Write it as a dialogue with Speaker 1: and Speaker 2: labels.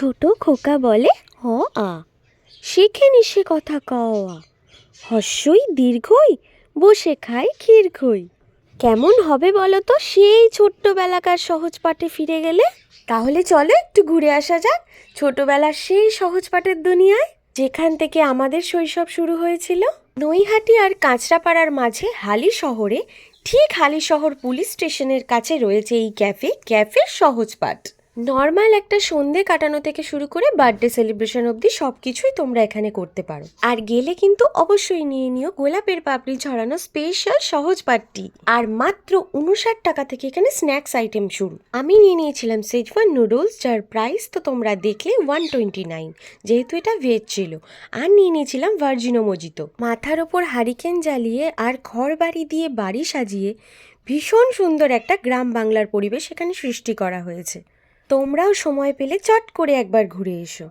Speaker 1: ছোট খোকা বলে, হ, আ। শেখে নিশে কথা কওয়া হস্যই দীর্ঘই, বসে খায় ক্ষীর খই কেমন হবে বলো তো সেই ছোট্টবেলাকার সহজ পাঠে ফিরে গেলে? তাহলে চলো একটু ঘুরে আসা যাক ছোটবেলার সেই সহজ পাঠের দুনিয়ায়, যেখান থেকে আমাদের শৈশব শুরু হয়েছিল। নৈহাটি আর কাঁচরাপাড়ার মাঝে হালি শহরে, ঠিক হালি শহর পুলিশ স্টেশনের কাছে রয়েছে এই ক্যাফে, ক্যাফের সহজ পাঠ। নর্মাল একটা সন্ধে কাটানো থেকে শুরু করে বার্থডে সেলিব্রেশন অবধি সব কিছুই তোমরা এখানে করতে পারো। আর গেলে কিন্তু অবশ্যই নিয়ে নিও গোলাপের পাপড়ি ছড়ানো স্পেশাল সহজ পাট্টি। আর মাত্র উনষাট টাকা থেকে এখানে স্ন্যাক্স আইটেম শুরু। আমি নিয়ে নিয়েছিলাম সেজওয়ান নুডলস যার প্রাইস তো তোমরা দেখলে ওয়ান টোয়েন্টি নাইন যেহেতু এটা ভেজ ছিল। আর নিয়ে নিয়েছিলাম ভার্জিনো মজিতো মাথার ওপর হারিকেন জ্বালিয়ে আর ঘর বাড়ি দিয়ে বাড়ি সাজিয়ে ভীষণ সুন্দর একটা গ্রাম বাংলার পরিবেশ এখানে সৃষ্টি করা হয়েছে। তোমরাও সময় পেলে চট করে একবার ঘুরে এসো।